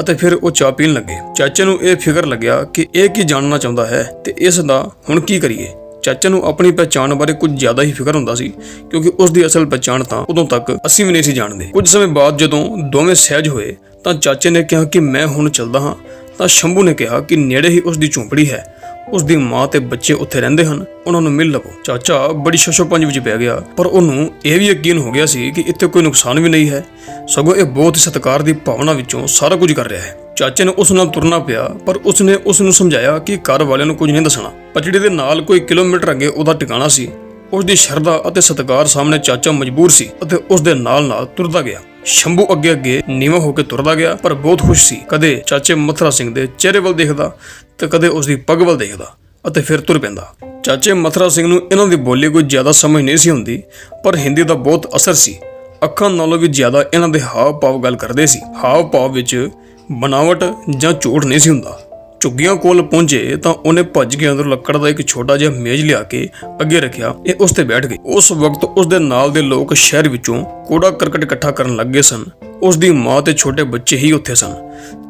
ਅਤੇ ਫਿਰ ਉਹ ਚਾਹ ਪੀਣ ਲੱਗੇ। ਚਾਚੇ ਨੂੰ ਇਹ ਫਿਕਰ ਲੱਗਿਆ ਕਿ ਇਹ ਕੀ ਜਾਣਨਾ ਚਾਹੁੰਦਾ ਹੈ ਤੇ ਇਸ ਦਾ ਹੁਣ ਕੀ ਕਰੀਏ? ਚਾਚਾ ਨੂੰ ਆਪਣੀ ਪਛਾਣ ਬਾਰੇ ਕੁਝ ਜ਼ਿਆਦਾ ਹੀ ਫਿਕਰ ਹੁੰਦਾ ਸੀ, ਕਿਉਂਕਿ ਉਸ ਦੀ ਅਸਲ ਪਛਾਣ ਤਾਂ ਉਦੋਂ ਤੱਕ ਅਸੀਂ ਵੀ ਨਹੀਂ ਸੀ ਜਾਣਦੇ। ਕੁਝ ਸਮੇਂ ਬਾਅਦ ਜਦੋਂ ਦੋਵੇਂ ਸਹਿਜ ਹੋਏ ਤਾਂ ਚਾਚੇ ਨੇ ਕਿਹਾ ਕਿ ਮੈਂ ਹੁਣ ਚੱਲਦਾ ਹਾਂ, ਤਾਂ ਸ਼ੰਭੂ ਨੇ ਕਿਹਾ ਕਿ ਨੇੜੇ ਹੀ ਉਸ ਦੀ ਝੌਂਪੜੀ ਹੈ। ਉਸ ਦੀ ਮਾਂ ਤੇ ਬੱਚੇ ਉੱਥੇ ਰਹਿੰਦੇ ਹਨ। ਉਹਨਾਂ ਨੂੰ ਮਿਲ ਲਵੋ। ਚਾਚਾ ਬੜੀ ਸ਼ਸ਼ੋਪੰਜ ਵਿੱਚ ਪੈ ਗਿਆ। ਪਰ ਉਹਨੂੰ ਇਹ ਵੀ ਯਕੀਨ ਹੋ ਗਿਆ ਸੀ ਕਿ ਇੱਥੇ ਕੋਈ ਨੁਕਸਾਨ ਵੀ ਨਹੀਂ ਹੈ। ਸਗੋਂ ਇਹ ਬਹੁਤ ਹੀ ਸਤਿਕਾਰ ਦੀ ਭਾਵਨਾ ਵਿੱਚੋਂ ਸਾਰਾ ਕੁਝ ਕਰ ਰਿਹਾ ਹੈ। ਚਾਚੇ ਨੂੰ ਉਸ ਨਾਲ ਤੁਰਨਾ ਪਿਆ, ਪਰ ਉਸਨੇ ਉਸ ਨੂੰ ਸਮਝਾਇਆ ਕਿ ਘਰ ਵਾਲਿਆਂ ਨੂੰ ਕੁਝ ਨਹੀਂ ਦੱਸਣਾ। ਪਚੜੀ ਦੇ ਨਾਲ ਕੋਈ ਕਿਲੋਮੀਟਰ ਅੱਗੇ ਉਹਦਾ ਟਿਕਾਣਾ ਸੀ। ਉਸ ਦੀ ਸ਼ਰਧਾ ਅਤੇ ਸਤਿਕਾਰ ਸਾਹਮਣੇ ਚਾਚਾ ਮਜਬੂਰ ਸੀ ਅਤੇ ਉਸ ਦੇ ਨਾਲ-ਨਾਲ ਤੁਰਦਾ ਗਿਆ। ਸ਼ੰਭੂ ਅੱਗੇ-ਅੱਗੇ ਨੀਵਾਂ ਹੋ ਕੇ ਤੁਰਦਾ ਗਿਆ, ਪਰ ਬਹੁਤ ਖੁਸ਼ ਸੀ। ਕਦੇ ਚਾਚੇ ਮਥਰਾ ਸਿੰਘ ਦੇ ਚਿਹਰੇ ਵੱਲ ਦੇਖਦਾ ਤੇ ਕਦੇ ਉਸ ਦੀ ਪੱਗ ਵੱਲ ਦੇਖਦਾ ਅਤੇ ਫਿਰ ਤੁਰ ਪੈਂਦਾ। ਚਾਚੇ ਮਥਰਾ ਸਿੰਘ ਨੂੰ ਇਹਨਾਂ ਦੀ ਬੋਲੀ ਕੋਈ ਜ਼ਿਆਦਾ ਸਮਝ ਨਹੀਂ ਸੀ ਹੁੰਦੀ, ਪਰ ਹਿੰਦੀ ਦਾ ਬਹੁਤ ਅਸਰ ਸੀ। ਅੱਖਾਂ ਨਾਲੋਂ ਵੀ ਜ਼ਿਆਦਾ ਇਹਨਾਂ ਦੇ ਹਾਵ ਭਾਵ ਗੱਲ ਕਰਦੇ ਸੀ। ਹਾਵ ਭਾਵ ਵਿੱਚ ਬਣਾਵਟ ਜਾਂ ਝੂਠ ਨਹੀਂ ਸੀ ਹੁੰਦਾ। ਝੁੱਗੀਆਂ ਕੋਲ ਪਹੁੰਚੇ ਤਾਂ ਉਹਨੇ ਭੱਜ ਕੇ ਅੰਦਰ ਲੱਕੜ ਦਾ ਇੱਕ ਛੋਟਾ ਜਿਹਾ ਮੇਜ਼ ਲਿਆ ਕੇ ਅੱਗੇ ਰੱਖਿਆ। ਇਹ ਉਸ ਤੇ ਬੈਠ ਗਈ। ਉਸ ਵਕਤ ਉਸ ਦੇ ਨਾਲ ਦੇ ਲੋਕ ਸ਼ਹਿਰ ਵਿੱਚੋਂ ਕੂੜਾ ਕਰਕਟ ਇਕੱਠਾ ਕਰਨ ਲੱਗੇ ਸਨ। ਉਸ ਦੀ ਮਾਂ ਤੇ ਛੋਟੇ ਬੱਚੇ ਹੀ ਉੱਥੇ ਸਨ।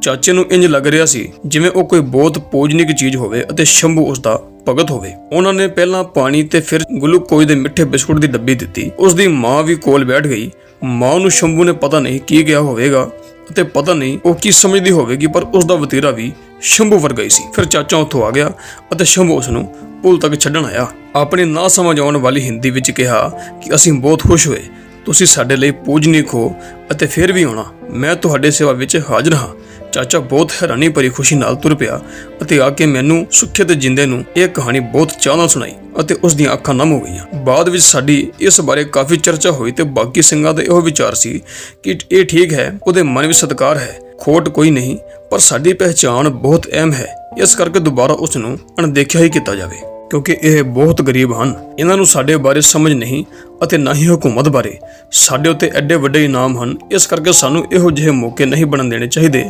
ਚਾਚੇ ਨੂੰ ਇੰਜ ਲੱਗ ਰਿਹਾ ਸੀ ਜਿਵੇਂ ਉਹ ਕੋਈ ਬਹੁਤ ਪੂਜਨੀਕ ਚੀਜ਼ ਹੋਵੇ ਅਤੇ ਸ਼ੰਭੂ ਉਸ ਦਾ ਭਗਤ ਹੋਵੇ। ਉਹਨਾਂ ਨੇ ਪਹਿਲਾਂ ਪਾਣੀ ਤੇ ਫਿਰ ਗਲੂਕੋਜ਼ ਦੇ ਮਿੱਠੇ ਬਿਸਕੁਟ ਦੀ ਡੱਬੀ ਦਿੱਤੀ। ਉਸ ਦੀ ਮਾਂ ਵੀ ਕੋਲ ਬੈਠ ਗਈ। ਮਾਂ ਨੂੰ ਸ਼ੰਭੂ ਨੇ ਪਤਾ ਨਹੀਂ ਕੀ ਕਿਹਾ ਹੋਵੇਗਾ ਅਤੇ ਪਤਾ ਨਹੀਂ ਉਹ ਕੀ ਸਮਝਦੀ ਹੋਵੇਗੀ, ਪਰ ਉਸ ਦਾ ਵਤੀਰਾ ਵੀ ਸ਼ੰਭੂ ਵਰ ਗਈ ਸੀ। ਫਿਰ ਚਾਚਾ ਉੱਥੋਂ ਆ ਗਿਆ ਅਤੇ ਸ਼ੰਭੂ ਉਸ ਨੂੰ ਪੁਲ ਤੱਕ ਛੱਡਣ ਆਇਆ। ਆਪਣੀ ਨਾ ਸਮਝ ਆਉਣ ਵਾਲੀ ਹਿੰਦੀ ਵਿੱਚ ਕਿਹਾ ਕਿ ਅਸੀਂ ਬਹੁਤ ਖੁਸ਼ ਹੋਏ। ਤੁਸੀਂ ਸਾਡੇ ਲਈ ਪੂਜਨੀਕ ਹੋ ਅਤੇ ਫਿਰ ਵੀ ਆਉਣਾ। ਮੈਂ ਤੁਹਾਡੇ ਸੇਵਾ ਵਿੱਚ ਹਾਜ਼ਰ ਹਾਂ। ਚਾਚਾ ਬਹੁਤ ਹੈਰਾਨੀ ਭਰੀ ਖੁਸ਼ੀ ਨਾਲ ਤੁਰ ਪਿਆ ਅਤੇ ਆ ਕੇ ਮੈਨੂੰ ਸੁੱਖੇ ਤੇ ਜਿੰਦੇ ਨੂੰ ਇਹ ਕਹਾਣੀ ਬਹੁਤ ਚਾਅ ਨਾਲ ਸੁਣਾਈ ਅਤੇ ਉਸ ਦੀਆਂ ਅੱਖਾਂ ਨਮ ਹੋ ਗਈਆਂ। ਬਾਅਦ ਵਿੱਚ ਸਾਡੀ ਇਸ ਬਾਰੇ ਕਾਫੀ ਚਰਚਾ ਹੋਈ ਤੇ ਬਾਕੀ ਸਿੰਘਾਂ ਦਾ ਇਹੋ ਵਿਚਾਰ ਸੀ ਕਿ ਇਹ ਠੀਕ ਹੈ, ਉਹਦੇ ਮਨ ਵਿੱਚ ਸਤਿਕਾਰ ਹੈ। ਖੋਟ ਕੋਈ ਨਹੀਂ, ਪਰ ਸਾਡੀ ਪਹਿਚਾਣ ਬਹੁਤ ਅਹਿਮ ਹੈ। ਇਸ ਕਰਕੇ ਦੁਬਾਰਾ ਉਸ ਨੂੰ ਅਣਦੇਖਿਆ ਹੀ ਕੀਤਾ ਜਾਵੇ, ਕਿਉਂਕਿ ਇਹ ਬਹੁਤ ਗਰੀਬ ਹਨ। ਇਹਨਾਂ ਨੂੰ ਸਾਡੇ ਬਾਰੇ ਸਮਝ ਨਹੀਂ ਅਤੇ ਨਾ ਹੀ ਹਕੂਮਤ ਬਾਰੇ। ਸਾਡੇ ਉੱਤੇ ਐਡੇ ਵੱਡੇ ਇਨਾਮ ਹਨ, ਇਸ ਕਰਕੇ ਸਾਨੂੰ ਇਹੋ ਜਿਹੇ ਮੌਕੇ ਨਹੀਂ ਬਣਨ ਦੇਣੇ ਚਾਹੀਦੇ,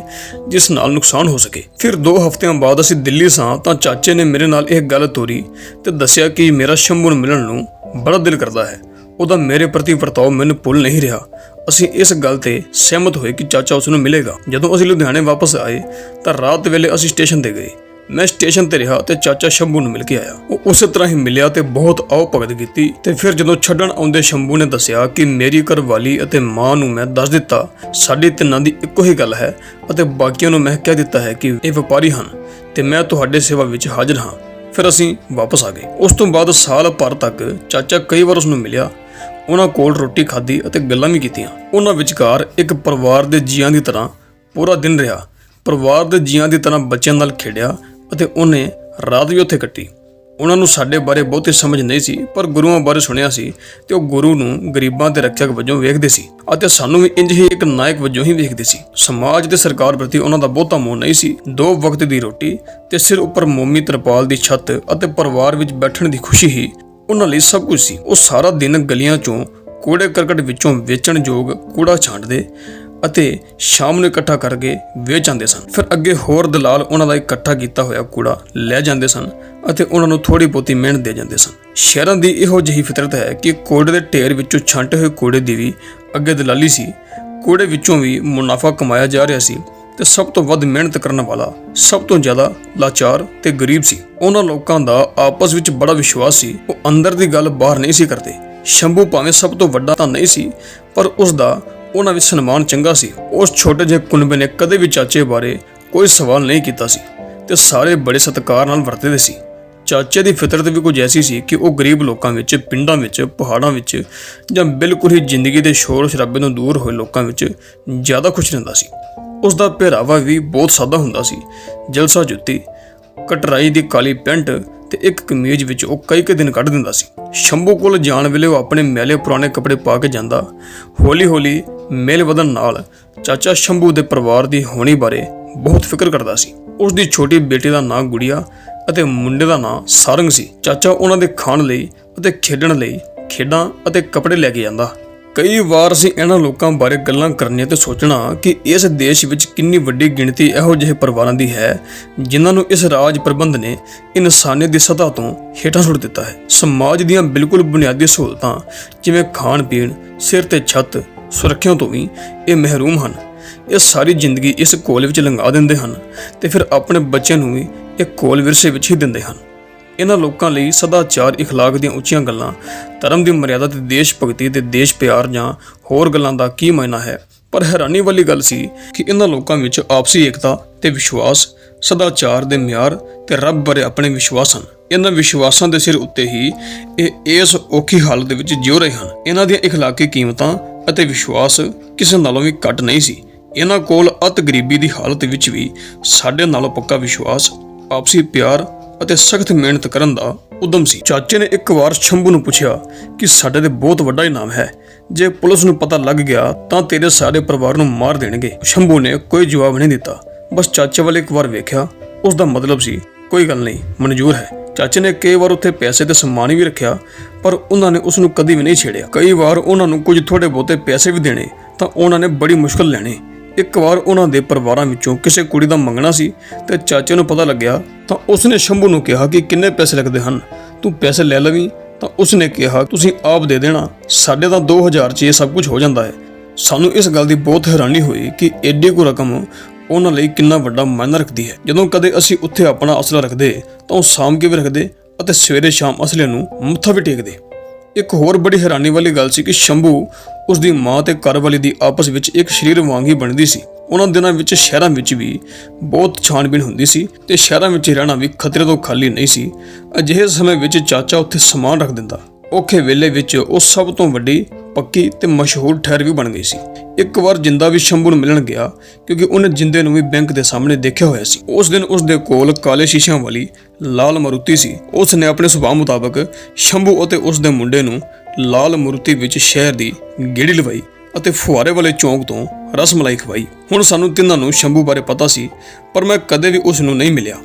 ਜਿਸ ਨਾਲ ਨੁਕਸਾਨ ਹੋ ਸਕੇ। ਫਿਰ 2 ਹਫ਼ਤਿਆਂ ਬਾਅਦ ਅਸੀਂ ਦਿੱਲੀ ਸਾਂ, ਤਾਂ ਚਾਚੇ ਨੇ ਮੇਰੇ ਨਾਲ ਇਹ ਗੱਲ ਤੋਰੀ ਤੇ ਦੱਸਿਆ ਕਿ ਮੇਰਾ ਸ਼ੰਭੂ ਨੂੰ ਮਿਲਣ ਨੂੰ ਬੜਾ ਦਿਲ ਕਰਦਾ ਹੈ। ਉਹਦਾ ਮੇਰੇ ਪ੍ਰਤੀ ਵਰਤਾਓ ਮੈਨੂੰ ਭੁੱਲ ਨਹੀਂ ਰਿਹਾ। ਅਸੀਂ ਇਸ ਗੱਲ ਤੇ ਸਹਿਮਤ ਹੋਏ ਕਿ ਚਾਚਾ ਉਸ ਨੂੰ ਮਿਲੇਗਾ। ਜਦੋਂ ਅਸੀਂ ਲੁਧਿਆਣੇ ਵਾਪਸ ਆਏ, ਤਾਂ ਰਾਤ ਵੇਲੇ ਅਸੀਂ ਸਟੇਸ਼ਨ ਤੇ ਗਏ। ਮੈਂ ਸਟੇਸ਼ਨ ਤੇ ਰਿਹਾ ਤੇ ਚਾਚਾ ਸ਼ੰਭੂ ਨੂੰ ਮਿਲ ਕੇ ਆਇਆ। ਉਹ ਉਸੇ ਤਰ੍ਹਾਂ ਹੀ ਮਿਲਿਆ ਤੇ ਬਹੁਤ ਆਓ ਭਗਤ ਕੀਤੀ ਤੇ ਫਿਰ ਜਦੋਂ ਛੱਡਣ ਆਉਂਦੇ ਸ਼ੰਭੂ ਨੇ ਦੱਸਿਆ ਕਿ ਮੇਰੀ ਘਰਵਾਲੀ ਅਤੇ ਮਾਂ ਨੂੰ ਮੈਂ ਦੱਸ ਦਿੱਤਾ, ਸਾਡੀ ਤਿੰਨਾਂ ਦੀ ਇੱਕੋ ਹੀ ਗੱਲ ਹੈ ਅਤੇ ਬਾਕੀਆਂ ਨੂੰ ਮੈਂ ਕਹਿ ਦਿੱਤਾ ਹੈ ਕਿ ਇਹ ਵਪਾਰੀ ਹਨ ਤੇ ਮੈਂ ਤੁਹਾਡੇ ਸੇਵਾ ਵਿੱਚ ਹਾਜ਼ਰ ਹਾਂ। ਫਿਰ ਅਸੀਂ ਵਾਪਸ ਆ ਗਏ। ਉਸ ਤੋਂ ਬਾਅਦ ਸਾਲ ਭਰ ਤੱਕ ਚਾਚਾ ਕਈ ਵਾਰ ਉਸ ਨੂੰ ਮਿਲਿਆ ਉਹਨਾਂ ਕੋਲ ਰੋਟੀ ਖਾਧੀ ਅਤੇ ਗੱਲਾਂ ਵੀ ਕੀਤੀਆਂ। ਉਹਨਾਂ ਵਿਚਕਾਰ ਇੱਕ ਪਰਿਵਾਰ ਦੇ ਜੀਆਂ ਦੀ ਤਰ੍ਹਾਂ ਪੂਰਾ ਦਿਨ ਰਿਹਾ। ਪਰਿਵਾਰ ਦੇ ਜੀਆਂ ਦੀ ਤਰ੍ਹਾਂ ਬੱਚਿਆਂ ਨਾਲ ਖੇਡਿਆ ਅਤੇ ਉਹਨੇ ਰਾਤ ਵੀ ਉੱਥੇ ਕੱਟੀ। ਉਹਨਾਂ ਨੂੰ ਸਾਡੇ ਬਾਰੇ ਬਹੁਤੀ ਸਮਝ ਨਹੀਂ ਸੀ, ਪਰ ਗੁਰੂਆਂ ਬਾਰੇ ਸੁਣਿਆ ਸੀ ਤੇ ਉਹ ਗੁਰੂ ਨੂੰ ਗਰੀਬਾਂ ਦੇ ਰੱਖਿਅਕ ਵਜੋਂ ਵੇਖਦੇ ਸੀ ਅਤੇ ਸਾਨੂੰ ਵੀ ਇੰਜ ਹੀ ਇੱਕ ਨਾਇਕ ਵਜੋਂ ਹੀ ਵੇਖਦੇ ਸੀ। ਸਮਾਜ ਤੇ ਸਰਕਾਰ ਪ੍ਰਤੀ ਉਹਨਾਂ ਦਾ ਬਹੁਤਾ ਮੋਹ ਨਹੀਂ ਸੀ। ਦੋ ਵਕਤ ਦੀ ਰੋਟੀ ਤੇ ਸਿਰ ਉੱਪਰ ਮੋਮੀ ਤਰਪਾਲ ਦੀ ਛੱਤ ਅਤੇ ਪਰਿਵਾਰ ਵਿੱਚ ਬੈਠਣ ਦੀ ਖੁਸ਼ੀ ਹੀ ਉਹਨਾਂ ਲਈ ਸਭ ਕੁਝ ਸੀ। ਉਹ ਸਾਰਾ ਦਿਨ ਗਲੀਆਂ ਚੋਂ ਕੂੜੇ ਕਰਕਟ ਵਿੱਚੋਂ ਵੇਚਣ ਯੋਗ ਕੂੜਾ ਛਾਂਟਦੇ ਅਤੇ ਸ਼ਾਮ ਨੂੰ ਇਕੱਠਾ ਕਰਕੇ ਵੇਚ ਜਾਂਦੇ ਸਨ। ਫਿਰ ਅੱਗੇ ਹੋਰ ਦਲਾਲ ਉਹਨਾਂ ਦਾ ਇਕੱਠਾ ਕੀਤਾ ਹੋਇਆ ਕੂੜਾ ਲੈ ਜਾਂਦੇ ਸਨ ਅਤੇ ਉਹਨਾਂ ਨੂੰ ਥੋੜੀ ਬਹੁਤੀ ਮਿਹਨਤ ਦੇ ਜਾਂਦੇ ਸਨ। ਸ਼ਹਿਰਾਂ ਦੀ ਇਹੋ ਜਿਹੀ ਫਿਤਰਤ ਹੈ ਕਿ ਕੂੜੇ ਦੇ ਢੇਰ ਵਿੱਚੋਂ ਛਾਂਟੇ ਹੋਏ ਕੂੜੇ ਦੀ ਵੀ ਅੱਗੇ ਦਲਾਲੀ ਸੀ। ਕੂੜੇ ਵਿੱਚੋਂ ਵੀ ਮੁਨਾਫਾ ਕਮਾਇਆ ਜਾ ਰਿਹਾ ਸੀ। ਤੇ ਸਭ ਤੋਂ ਵੱਧ ਮਿਹਨਤ ਕਰਨ ਵਾਲਾ, ਸਭ ਤੋਂ ਜ਼ਿਆਦਾ ਲਾਚਾਰ ਤੇ ਗਰੀਬ ਸੀ। ਉਹਨਾਂ ਲੋਕਾਂ ਦਾ ਆਪਸ ਵਿੱਚ ਬੜਾ ਵਿਸ਼ਵਾਸ ਸੀ। ਉਹ ਅੰਦਰ ਦੀ ਗੱਲ ਬਾਹਰ ਨਹੀਂ ਸੀ ਕਰਦੇ। ਸ਼ੰਭੂ ਭਾਵੇਂ ਸਭ ਤੋਂ ਵੱਡਾ ਤਾਂ ਨਹੀਂ ਸੀ, ਪਰ ਉਸ ਦਾ ਉਹਨਾਂ ਵਿੱਚ ਸਨਮਾਨ ਚੰਗਾ ਸੀ। ਉਸ ਛੋਟੇ ਜਿਹੇ ਕੁਨਬੇ ਨੇ ਕਦੇ ਵੀ ਚਾਚੇ ਬਾਰੇ ਕੋਈ ਸਵਾਲ ਨਹੀਂ ਕੀਤਾ ਸੀ ਤੇ ਸਾਰੇ ਬੜੇ ਸਤਿਕਾਰ ਨਾਲ ਵਰਤਦੇ ਸੀ। ਚਾਚੇ ਦੀ ਫਿਤਰਤ ਵੀ ਕੁਝ ਐਸੀ ਸੀ ਕਿ ਉਹ ਗਰੀਬ ਲੋਕਾਂ ਵਿੱਚ, ਪਿੰਡਾਂ ਵਿੱਚ, ਪਹਾੜਾਂ ਵਿੱਚ ਜਾਂ ਬਿਲਕੁਲ ਹੀ ਜ਼ਿੰਦਗੀ ਦੇ ਸ਼ੋਰ ਸ਼ਰਾਬੇ ਤੋਂ ਦੂਰ ਹੋਏ ਲੋਕਾਂ ਵਿੱਚ ਜ਼ਿਆਦਾ ਖੁਸ਼ ਰਹਿੰਦਾ ਸੀ। ਉਸ ਦਾ ਪਹਿਰਾਵਾ ਵੀ ਬਹੁਤ ਸਾਦਾ ਹੁੰਦਾ ਸੀ। ਜਲਸਾ ਜੁੱਤੀ, ਕਟਰਾਈ ਦੀ ਕਾਲੀ ਪੈਂਟ ਤੇ ਇੱਕ ਕਮੀਜ਼ ਵਿੱਚ ਉਹ ਕਈ ਕੁ ਦਿਨ ਕੱਢ ਦਿੰਦਾ ਸੀ। ਸ਼ੰਭੂ ਕੋਲ ਜਾਣ ਵੇਲੇ ਉਹ ਆਪਣੇ ਮੈਲੇ ਪੁਰਾਣੇ ਕੱਪੜੇ ਪਾ ਕੇ ਜਾਂਦਾ। ਹੌਲੀ-ਹੌਲੀ ਮੇਲ ਵਧਣ ਨਾਲ ਚਾਚਾ ਸ਼ੰਭੂ ਦੇ ਪਰਿਵਾਰ ਦੀ ਹੋਣੀ ਬਾਰੇ ਬਹੁਤ ਫਿਕਰ ਕਰਦਾ ਸੀ। ਉਸ ਦੀ ਛੋਟੀ ਬੇਟੀ ਦਾ ਨਾਂ ਗੁੜੀਆ ਅਤੇ ਮੁੰਡੇ ਦਾ ਨਾਂ ਸਾਰੰਗ ਸੀ। ਚਾਚਾ ਉਹਨਾਂ ਦੇ ਖਾਣ ਲਈ ਅਤੇ ਖੇਡਣ ਲਈ ਖੇਡਾਂ ਅਤੇ ਕੱਪੜੇ ਲੈ ਕੇ ਜਾਂਦਾ। ਕਈ ਵਾਰ ਅਸੀਂ ਇਹਨਾਂ ਲੋਕਾਂ ਬਾਰੇ ਗੱਲਾਂ ਕਰਨੀਆਂ ਤੇ ਸੋਚਣਾ ਕਿ ਇਸ ਦੇਸ਼ ਵਿੱਚ ਕਿੰਨੀ ਵੱਡੀ ਗਿਣਤੀ ਇਹੋ ਜਿਹੇ ਪਰਿਵਾਰਾਂ ਦੀ ਹੈ, ਜਿਨ੍ਹਾਂ ਨੂੰ ਇਸ ਰਾਜ ਪ੍ਰਬੰਧ ਨੇ ਇਨਸਾਨੀਅਤ ਦੀ ਸਤਹ ਤੋਂ ਹੇਠਾਂ ਸੁੱਟ ਦਿੱਤਾ ਹੈ। ਸਮਾਜ ਦੀਆਂ ਬਿਲਕੁਲ ਬੁਨਿਆਦੀ ਸਹੂਲਤਾਂ, ਜਿਵੇਂ ਖਾਣ ਪੀਣ ਸਿਰ ਤੇ ਛੱਤ, ਸੁਰੱਖਿਆ ਤੋਂ ਵੀ ਇਹ ਮਹਿਰੂਮ ਹਨ। ਇਹ ਸਾਰੀ ਜ਼ਿੰਦਗੀ ਇਸ ਕੋਲ ਵਿੱਚ ਲੰਘਾ ਦਿੰਦੇ ਹਨ ਤੇ ਫਿਰ ਆਪਣੇ ਬੱਚਿਆਂ ਨੂੰ ਵੀ ਇਹ ਕੋਲ ਵਿਰਸੇ ਵਿੱਚ ਹੀ ਦਿੰਦੇ ਹਨ। ਇਹਨਾਂ ਲੋਕਾਂ ਲਈ ਸਦਾਚਾਰ اخلاق ਦੀਆਂ ਉੱਚੀਆਂ ਗੱਲਾਂ ਧਰਮ ਦੀ ਮਰਿਆਦਾ ਤੇ ਦੇਸ਼ ਭਗਤੀ ਤੇ ਦੇਸ਼ ਪਿਆਰ ਜਾਂ ਹੋਰ ਗੱਲਾਂ ਦਾ ਕੀ ਮਾਇਨਾ ਹੈ ਪਰ ਹੈਰਾਨੀ ਵਾਲੀ ਗੱਲ ਸੀ ਕਿ ਇਹਨਾਂ ਲੋਕਾਂ ਵਿੱਚ ਆਪਸੀ ਏਕਤਾ ਤੇ ਵਿਸ਼ਵਾਸ ਸਦਾਚਾਰ ਦੇ ਮਿਆਰ ਤੇ ਰੱਬ ਬਾਰੇ ਆਪਣੇ ਵਿਸ਼ਵਾਸ ਹਨ ਇਹਨਾਂ ਵਿਸ਼ਵਾਸਾਂ ਦੇ ਸਿਰ ਉੱਤੇ ਹੀ ਇਹ ਇਸ ਔਖੀ ਹਾਲਤ ਦੇ ਵਿੱਚ ਜਿਉ ਰਹੇ ਹਨ ਇਹਨਾਂ ਦੀਆਂ اخلاقی ਕੀਮਤਾਂ ਅਤੇ ਵਿਸ਼ਵਾਸ ਕਿਸੇ ਨਾਲੋਂ ਵੀ ਘੱਟ ਨਹੀਂ ਸੀ ਇਹਨਾਂ ਕੋਲ ਅਤ ਗਰੀਬੀ ਦੀ ਹਾਲਤ ਵਿੱਚ ਵੀ ਸਾਡੇ ਨਾਲੋਂ ਪੱਕਾ ਵਿਸ਼ਵਾਸ ਆਪਸੀ ਪਿਆਰ ਅਤੇ ਸਖਤ ਮਿਹਨਤ ਕਰਨ ਦਾ ਉਦਮ ਸੀ। ਚਾਚੇ ਨੇ ਇੱਕ ਵਾਰ ਸ਼ੰਭੂ ਨੂੰ ਪੁੱਛਿਆ ਕਿ ਸਾਡੇ ਤੇ ਬਹੁਤ ਵੱਡਾ ਇਨਾਮ ਹੈ। ਜੇ ਪੁਲਿਸ ਨੂੰ ਪਤਾ ਲੱਗ ਗਿਆ ਤਾਂ ਤੇਰੇ ਸਾਰੇ ਪਰਿਵਾਰ ਨੂੰ ਮਾਰ ਦੇਣਗੇ। ਸ਼ੰਭੂ ਨੇ ਕੋਈ ਜਵਾਬ ਨਹੀਂ ਦਿੱਤਾ। ਬਸ ਚਾਚੇ ਵੱਲ ਇੱਕ ਵਾਰ ਵੇਖਿਆ। ਉਸ ਦਾ ਮਤਲਬ ਸੀ, ਕੋਈ ਗੱਲ ਨਹੀਂ, ਮਨਜ਼ੂਰ ਹੈ। ਚਾਚੇ ਨੇ ਕਈ ਵਾਰ ਉੱਥੇ ਪੈਸੇ ਤੇ ਸਨਮਾਨ ਵੀ ਰੱਖਿਆ, ਪਰ ਉਹਨਾਂ ਨੇ ਉਸ ਨੂੰ ਕਦੀ ਵੀ ਨਹੀਂ ਛੇੜਿਆ। ਕਈ ਵਾਰ ਉਹਨਾਂ ਨੂੰ ਕੁਝ ਥੋੜੇ ਬਹੁਤੇ ਪੈਸੇ ਵੀ ਦੇਣੇ ਤਾਂ ਉਹਨਾਂ ਨੇ ਬੜੀ ਮੁਸ਼ਕਲ ਲੈਣੇ। ਇੱਕ ਵਾਰ ਉਹਨਾਂ ਦੇ ਪਰਿਵਾਰਾਂ ਵਿੱਚੋਂ ਕਿਸੇ ਕੁੜੀ ਦਾ ਮੰਗਣਾ ਸੀ ਤੇ ਚਾਚੇ ਨੂੰ ਪਤਾ ਲੱਗਿਆ, ਤਾਂ ਉਸਨੇ ਸ਼ੰਭੂ ਨੂੰ ਕਿਹਾ ਕਿ ਕਿੰਨੇ ਪੈਸੇ ਲੱਗਦੇ ਹਨ। ਤੂੰ ਪੈਸੇ ਲੈ ਲਵੀਂ, ਤਾਂ ਉਸਨੇ ਕਿਹਾ, ਤੁਸੀਂ ਆਪ ਦੇ ਦੇਣਾ। ਸਾਡੇ ਤਾਂ 2000 ਚ ਇਹ ਸਭ ਕੁਝ ਹੋ ਜਾਂਦਾ ਹੈ। ਸਾਨੂੰ ਇਸ ਗੱਲ ਦੀ ਬਹੁਤ ਹੈਰਾਨੀ ਹੋਈ ਕਿ ਐਡੀ ਕੋ ਰਕਮ ਉਹਨਾਂ ਲਈ ਕਿੰਨਾ ਵੱਡਾ ਮਾਇਨਾ ਰੱਖਦੀ ਹੈ। ਜਦੋਂ ਕਦੇ ਅਸੀਂ ਉੱਥੇ ਆਪਣਾ ਅਸਲਾ ਰੱਖਦੇ, ਤਾਂ ਉਹ ਸਾਂਭ ਕੇ ਵੀ ਰੱਖਦੇ ਅਤੇ ਸਵੇਰੇ ਸ਼ਾਮ ਅਸਲੇ ਨੂੰ ਮੱਥਾ ਵੀ ਟੇਕਦੇ। ਇੱਕ ਹੋਰ ਬੜੀ ਹੈਰਾਨੀ ਵਾਲੀ ਗੱਲ ਸੀ ਕਿ ਸ਼ੰਭੂ ਉਸ ਦੀ ਮਾਂ ਤੇ ਘਰਵਾਲੀ ਦੀ ਆਪਸ ਵਿੱਚ ਇੱਕ ਸ਼ਰੀਰ ਵਾਂਗ ਹੀ ਬਣਦੀ ਸੀ। ਉਹਨਾਂ ਦਿਨਾਂ ਵਿੱਚ ਸ਼ਹਿਰਾਂ ਵਿੱਚ ਵੀ ਬਹੁਤ ਛਾਣਬੀਣ ਹੁੰਦੀ ਸੀ ਤੇ ਸ਼ਹਿਰਾਂ ਵਿੱਚ ਰਹਿਣਾ ਵੀ ਖਤਰੇ ਤੋਂ ਖਾਲੀ ਨਹੀਂ ਸੀ। ਅਜਿਹੇ ਸਮੇਂ ਵਿੱਚ ਚਾਚਾ ਉੱਥੇ ਸਮਾਨ ਰੱਖ ਦਿੰਦਾ। ਔਖੇ ਵੇਲੇ ਵਿੱਚ ਉਹ ਸਭ ਤੋਂ ਵੱਡੀ, ਪੱਕੀ ਤੇ ਮਸ਼ਹੂਰ ਠਹਿਰ ਵੀ ਬਣ ਗਈ ਸੀ। ਇੱਕ ਵਾਰ ਜਿੰਦਾ ਵੀ ਸ਼ੰਭੂ ਨੂੰ ਮਿਲਣ ਗਿਆ, ਕਿਉਂਕਿ ਉਹਨੇ ਜਿੰਦੇ ਨੂੰ ਵੀ ਬੈਂਕ ਦੇ ਸਾਹਮਣੇ ਦੇਖਿਆ ਹੋਇਆ ਸੀ। ਉਸ ਦਿਨ ਉਸ ਦੇ ਕੋਲ ਕਾਲੇ ਸ਼ੀਸ਼ਿਆਂ ਵਾਲੀ ਲਾਲ ਮਰੂਤੀ ਸੀ। ਉਸ ਨੇ ਆਪਣੇ ਸੁਭਾਅ ਮੁਤਾਬਕ ਸ਼ੰਭੂ ਅਤੇ ਉਸ ਦੇ ਮੁੰਡੇ ਨੂੰ ਲਾਲ ਮਰੂਤੀ ਵਿੱਚ ਸ਼ਹਿਰ ਦੀ ਗੇੜੀ ਲਵਾਈ ਅਤੇ ਫੁਹਾਰੇ ਵਾਲੇ ਚੌਂਕ ਤੋਂ ਰਸਮਲਾਈ ਖਵਾਈ। ਹੁਣ ਸਾਨੂੰ ਤਿੰਨਾਂ ਨੂੰ ਸ਼ੰਭੂ ਬਾਰੇ ਪਤਾ ਸੀ, ਪਰ ਮੈਂ ਕਦੇ ਵੀ ਉਸ ਨੂੰ ਨਹੀਂ ਮਿਲਿਆ।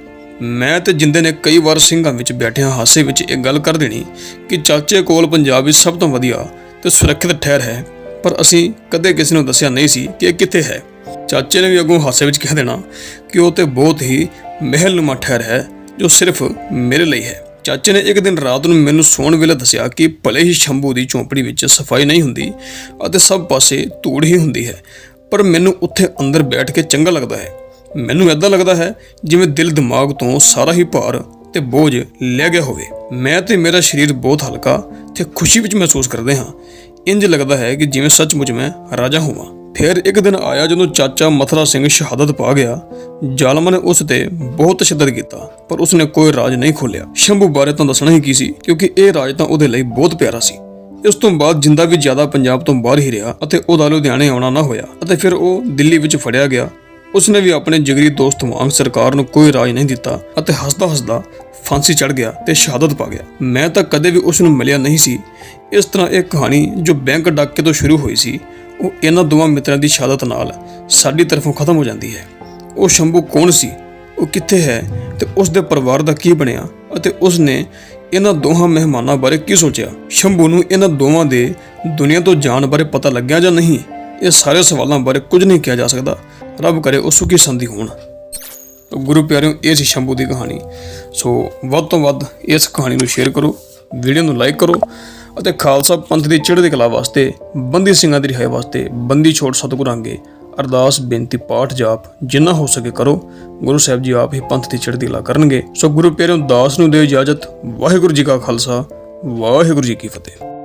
ਮੈਂ ਤੇ ਜਿੰਦੇ ਨੇ ਕਈ ਵਾਰ ਸਿੰਘਾਂ ਵਿੱਚ ਬੈਠਿਆਂ ਹਾਸੇ ਵਿੱਚ ਇਹ ਗੱਲ ਕਰ ਦੇਣੀ ਕਿ ਚਾਚੇ ਕੋਲ ਪੰਜਾਬ ਵਿੱਚ ਸਭ ਤੋਂ ਵਧੀਆ ਤੇ ਸੁਰੱਖਿਅਤ ਠਹਿਰ ਹੈ, ਪਰ ਅਸੀਂ ਕਦੇ ਕਿਸੇ ਨੂੰ ਦੱਸਿਆ ਨਹੀਂ ਸੀ ਕਿ ਇਹ ਕਿੱਥੇ ਹੈ। ਚਾਚੇ ਨੇ ਵੀ ਅੱਗੋਂ ਹਾਸੇ ਵਿੱਚ ਕਹਿ ਦੇਣਾ ਕਿ ਉਹ ਤੇ ਬਹੁਤ ਹੀ ਮਹਿਲਨੁਮਾ ਠਹਿਰ ਹੈ, ਜੋ ਸਿਰਫ ਮੇਰੇ ਲਈ ਹੈ। ਚਾਚੇ ਨੇ ਇੱਕ ਦਿਨ ਰਾਤ ਨੂੰ ਮੈਨੂੰ ਸੌਣ ਵੇਲੇ ਦੱਸਿਆ ਕਿ ਭਲੇ ਹੀ ਸ਼ੰਭੂ ਦੀ ਝੌਂਪੜੀ ਵਿੱਚ ਸਫ਼ਾਈ ਨਹੀਂ ਹੁੰਦੀ ਅਤੇ ਸਭ ਪਾਸੇ ਧੂੜ ਹੀ ਹੁੰਦੀ ਹੈ, ਪਰ ਮੈਨੂੰ ਉੱਥੇ ਅੰਦਰ ਬੈਠ ਕੇ ਚੰਗਾ ਲੱਗਦਾ ਹੈ। ਮੈਨੂੰ ਐਦਾਂ ਲੱਗਦਾ ਹੈ ਜਿਵੇਂ ਦਿਲ ਦਿਮਾਗ ਤੋਂ ਸਾਰਾ ਹੀ ਭਾਰ ਤੇ ਬੋਝ ਲੈ ਗਿਆ ਹੋਵੇ। ਮੈਂ ਤੇ ਮੇਰਾ ਸਰੀਰ ਬਹੁਤ ਹਲਕਾ ਤੇ ਖੁਸ਼ੀ ਵਿੱਚ ਮਹਿਸੂਸ ਕਰਦੇ ਹਾਂ। ਇੰਜ ਲੱਗਦਾ ਹੈ ਕਿ ਜਿਵੇਂ ਸੱਚਮੁੱਚ ਮੈਂ ਰਾਜਾ ਹੋਵਾਂ। ਫਿਰ ਇੱਕ ਦਿਨ ਆਇਆ ਜਦੋਂ ਚਾਚਾ ਮਥਰਾ ਸਿੰਘ ਸ਼ਹਾਦਤ ਪਾ ਗਿਆ। ਜ਼ਾਲਮਾਂ ਨੇ ਉਸ ਤੇ ਬਹੁਤ ਤਸ਼ੱਦਦ ਕੀਤਾ, ਪਰ ਉਸਨੇ ਕੋਈ ਰਾਜ ਨਹੀਂ ਖੋਲਿਆ ਸ਼ੰਭੂ ਬਾਰੇ ਤਾਂ ਦੱਸਣਾ ਹੀ ਕੀ ਸੀ, ਕਿਉਂਕਿ ਇਹ ਰਾਜ ਤਾਂ ਉਹਦੇ ਲਈ ਬਹੁਤ ਪਿਆਰਾ ਸੀ। ਇਸ ਤੋਂ ਬਾਅਦ ਜਿੰਦਾ ਵੀ ਜ਼ਿਆਦਾ ਪੰਜਾਬ ਤੋਂ ਬਾਹਰ ਹੀ ਰਿਹਾ ਅਤੇ ਉਹਦਾ ਲੁਧਿਆਣੇ ਆਉਣਾ ਨਾ ਹੋਇਆ ਅਤੇ ਫਿਰ ਉਹ ਦਿੱਲੀ ਵਿੱਚ ਫੜਿਆ ਗਿਆ। ਉਸਨੇ ਵੀ ਆਪਣੇ ਜਿਗਰੀ ਦੋਸਤ ਵਾਂਗ ਸਰਕਾਰ ਨੂੰ ਕੋਈ ਰਾਜ ਨਹੀਂ ਦਿੱਤਾ ਅਤੇ ਹੱਸਦਾ ਹੱਸਦਾ ਫਾਂਸੀ ਚੜ ਗਿਆ ਤੇ ਸ਼ਹਾਦਤ ਪਾ ਗਿਆ। ਮੈਂ ਤਾਂ ਕਦੇ ਵੀ ਉਸ ਨੂੰ ਮਿਲਿਆ ਨਹੀਂ ਸੀ। ਇਸ ਤਰ੍ਹਾਂ ਇਹ ਕਹਾਣੀ ਜੋ ਬੈਂਕ ਡਾਕੇ ਤੋਂ ਸ਼ੁਰੂ ਹੋਈ ਸੀ, ਉਹ ਇਹਨਾਂ ਦੋਵਾਂ ਮਿੱਤਰਾਂ ਦੀ ਸ਼ਹਾਦਤ ਨਾਲ ਸਾਡੀ ਤਰਫੋਂ ਖਤਮ ਹੋ ਜਾਂਦੀ ਹੈ। ਉਹ ਸ਼ੰਭੂ ਕੌਣ ਸੀ? ਉਹ ਕਿੱਥੇ ਹੈ? ਤੇ ਉਸ ਦੇ ਪਰਿਵਾਰ ਦਾ ਕੀ ਬਣਿਆ? ਅਤੇ ਉਸ ਨੇ ਇਹਨਾਂ ਦੋਹਾਂ ਮਹਿਮਾਨਾਂ ਬਾਰੇ ਕੀ ਸੋਚਿਆ? ਸ਼ੰਭੂ ਨੂੰ ਇਹਨਾਂ ਦੋਵਾਂ ਦੇ ਦੁਨੀਆ ਤੋਂ ਜਾਣ ਬਾਰੇ ਪਤਾ ਲੱਗਿਆ ਜਾਂ ਨਹੀਂ? ਇਹ ਸਾਰੇ ਸਵਾਲਾਂ ਬਾਰੇ ਕੁਝ ਨਹੀਂ ਕਿਹਾ ਜਾ ਸਕਦਾ। ਰੱਬ ਕਰੇ ਉਹ ਸੁਖੀ ਸੰਦੀ ਹੋਣ। ਤਾਂ ਗੁਰੂ ਪਿਆਰਿਓ, ਇਹ ਸੀ ਸ਼ੰਭੂ ਦੀ ਕਹਾਣੀ। ਸੋ ਵੱਧ ਤੋਂ ਵੱਧ ਇਸ ਕਹਾਣੀ ਨੂੰ ਸ਼ੇਅਰ ਕਰੋ ਵੀਡੀਓ ਨੂੰ ਲਾਈਕ ਕਰੋ ਅਤੇ ਖਾਲਸਾ ਪੰਥ ਦੀ ਚੜ੍ਹਦੀ ਕਲਾ ਵਾਸਤੇ, ਬੰਦੀ ਸਿੰਘਾਂ ਦੀ ਰਿਹਾਈ ਵਾਸਤੇ ਬੰਦੀ ਛੋੜ ਸਤਿਗੁਰਾਂਗੇ। ਅਰਦਾਸ, ਬੇਨਤੀ, ਪਾਠ ਜਾਪ ਜਿੰਨਾ ਹੋ ਸਕੇ ਕਰੋ। ਗੁਰੂ ਸਾਹਿਬ ਜੀ ਆਪ ਹੀ ਪੰਥ ਦੀ ਚੜ੍ਹਦੀ ਕਲਾ ਕਰਨਗੇ। ਸੋ ਗੁਰੂ ਪਿਆਰਿਓ, ਦਾਸ ਨੂੰ ਦਿਓ ਇਜਾਜ਼ਤ। ਵਾਹਿਗੁਰੂ ਜੀ ਕਾ ਖਾਲਸਾ, ਵਾਹਿਗੁਰੂ ਜੀ ਕੀ ਫਤਿਹ।